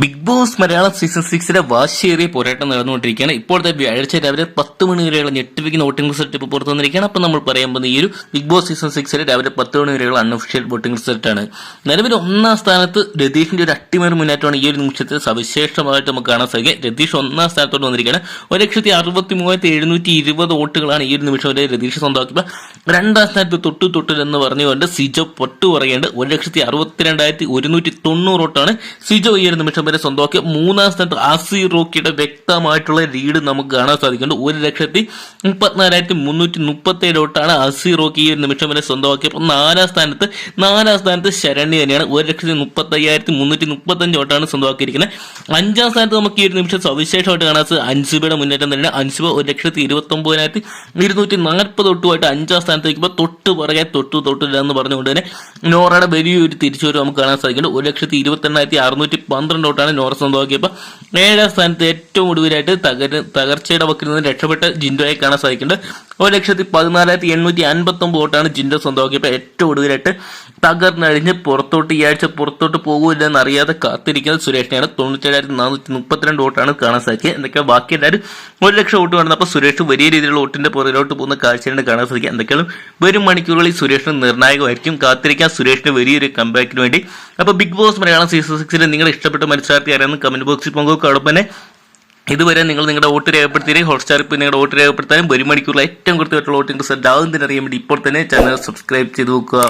Big Boss Malayalam season സിക്സിലെ വാശിയേറിയ പോരാട്ടം നടന്നുകൊണ്ടിരിക്കുകയാണ്. ഇപ്പോഴത്തെ വ്യാഴാഴ്ച രാവിലെ പത്ത് മണി വരെയുള്ള ഞെട്ടിപ്പിക്കുന്ന വോട്ടിംഗ് റിസൾട്ട് ഇപ്പോൾ പുറത്തു വന്നിരിക്കുകയാണ്. അപ്പോൾ നമ്മൾ പറയാൻ പോകുന്ന ഈ ഒരു ബിഗ് ബോസ് സീസൺ സിക്സിലെ രാവിലെ പത്ത് മണി വരെയുള്ള അൺഒഫീഷ്യൽ വോട്ടിംഗ് റിസൾട്ടാണ് നിലവിൽ ഒന്നാം സ്ഥാനത്ത് രതീഷിന്റെ ഒരു അട്ടിമറി മുന്നേറ്റമാണ് ഈ ഒരു നിമിഷത്തിൽ സവിശേഷമായിട്ട് നമുക്ക് കാണാൻ സാധിക്കുക. രതീഷ് ഒന്നാം സ്ഥാനത്തോട്ട് വന്നിരിക്കുകയാണ്. ഒരു ലക്ഷത്തി അറുപത്തി മൂവായിരത്തി എഴുന്നൂറ്റി ഇരുപത് വോട്ടുകളാണ് ഈ ഒരു നിമിഷം വരെ രതീഷ് സ്വന്തമാക്കിയപ്പോൾ രണ്ടാം സ്ഥാനത്ത് തൊട്ടു തൊട്ടിൽ എന്ന് പറഞ്ഞുകൊണ്ട് സിജോ പൊട്ടു പറയുന്നുണ്ട് ഒരു ലക്ഷത്തി അറുപത്തിരണ്ടായിരത്തി ഒരുന്നൂറ്റി തൊണ്ണൂറ് വോട്ടാണ് സിജോ ഈ ഒരു നിമിഷം വരെ സ്വന്തമാക്കി മൂന്നാം സ്ഥാനത്ത് ആസി റോക്കിയുടെ വ്യക്തമായിട്ടുള്ള ലീഡ് നമുക്ക് കാണാൻ സാധിക്കുന്നുണ്ട്. ഒരു ലക്ഷത്തി മുപ്പത്തിനാലായിരത്തി മുന്നൂറ്റി മുപ്പത്തി ഏഴ് വോട്ടാണ് ആസി റോക്കി ഈ ഒരു നിമിഷം വരെ സ്വന്തമാക്കിയപ്പോൾ നാലാം സ്ഥാനത്ത് നാലാം സ്ഥാനത്ത് ശരണ്യ തന്നെയാണ്. ഒരു ലക്ഷത്തി മുപ്പത്തി അയ്യായിരത്തി മുന്നൂറ്റി മുപ്പത്തഞ്ച് വോട്ടാണ് സ്വന്തമാക്കിയിരിക്കുന്നത്. അഞ്ചാം സ്ഥാനത്ത് നമുക്ക് ഈ ഒരു നിമിഷം സവിശേഷമായിട്ട് കാണാൻ അൻസുബയുടെ മുന്നേറ്റം തന്നെയാണ്. അൻസുബ ഒരു ലക്ഷത്തി ഇരുപത്തി ഒമ്പതിനായിരത്തി ഇരുന്നൂറ്റി നാൽപ്പത് തൊട്ടുമായിട്ട് അഞ്ചാം സ്ഥാനത്ത് നിൽക്കുമ്പോൾ തൊട്ട് പുറകെ തൊട്ടു തൊട്ടില്ല എന്ന് പറഞ്ഞുകൊണ്ട് തന്നെ നോറയുടെ വലിയൊരു തിരിച്ചുവരവ് നമുക്ക് കാണാൻ സാധിക്കുന്നുണ്ട്. ഒരു ലക്ഷത്തി ഇരുപത്തെണ്ണായിരത്തി അറുന്നൂറ്റി പന്ത്രണ്ട് തൊട്ടാണ് നോറ സ്വന്തമാക്കിയപ്പോൾ ഏഴാം സ്ഥാനത്ത് ഏറ്റവും ഒടുവിലായിട്ട് തകർ തകർച്ചയുടെ വക്കിൽ നിന്ന് രക്ഷപ്പെട്ട ജിൻഡോയെ കാണാൻ സാധിക്കുന്നുണ്ട്. ഒരു ലക്ഷത്തി പതിനാലായിരത്തി എണ്ണൂറ്റി അൻപത്തി ഒമ്പത് വോട്ടാണ് ജിൻഡോ സ്വന്തമാക്കിയപ്പോൾ ഏറ്റവും ഒടുവിലായിട്ട് തകർന്നഴിഞ്ഞ് പുറത്തോട്ട് ഈ ആഴ്ച പുറത്തോട്ട് പോകില്ല അറിയാതെ കാത്തിരിക്കുന്നത് സുരേഷിനെയാണ്. തൊണ്ണൂറ്റേഴായിരത്തി നാനൂറ്റി മുപ്പത്തിരണ്ട് വോട്ടാണ് കാണാൻ സാധിക്കുക. എന്തൊക്കെ ബാക്കി എല്ലാവരും ഒരു ലക്ഷം വോട്ട് വേണ്ടപ്പോൾ സുരേഷ് വലിയ രീതിയിലുള്ള വോട്ടിന്റെ പുറകിലോട്ട് പോകുന്ന കാഴ്ചയാണ് കാണാൻ സാധിക്കുക. എന്തൊക്കെയാണ്? വരും മണിക്കൂറുകളിൽ സുരേഷിന് നിർണായകമായിരിക്കും. കാത്തിരിക്കാൻ സുരേഷിന് വലിയൊരു കമ്പാക്കിന് വേണ്ടി. അപ്പോൾ ബിഗ് ബോസ് മലയാളം സീസൺ സിക്സിൽ നിങ്ങൾ ഇഷ്ടപ്പെട്ട മത്സരാർത്ഥി ആരാണെന്ന് കമന്റ് ബോക്സിൽ പങ്കുവെക്കുക. അതോടൊപ്പം തന്നെ ഇതുവരെ നിങ്ങൾ നിങ്ങളുടെ വോട്ട് രേഖപ്പെടുത്തിയത് ഹോട്ട്സ്റ്റാർ ഇപ്പോൾ നിങ്ങളുടെ വോട്ട് രേഖപ്പെടുത്താനും ഒരു മണിക്കൂറിൽ ഏറ്റവും കൃത്യമായിട്ടുള്ള വോട്ടിംഗ് റിസൾട്ട് ആകുന്നതിന് അറിയാൻ വേണ്ടി ഇപ്പോൾ തന്നെ ചാനൽ സബ്സ്ക്രൈബ് ചെയ്ത് നോക്കുക.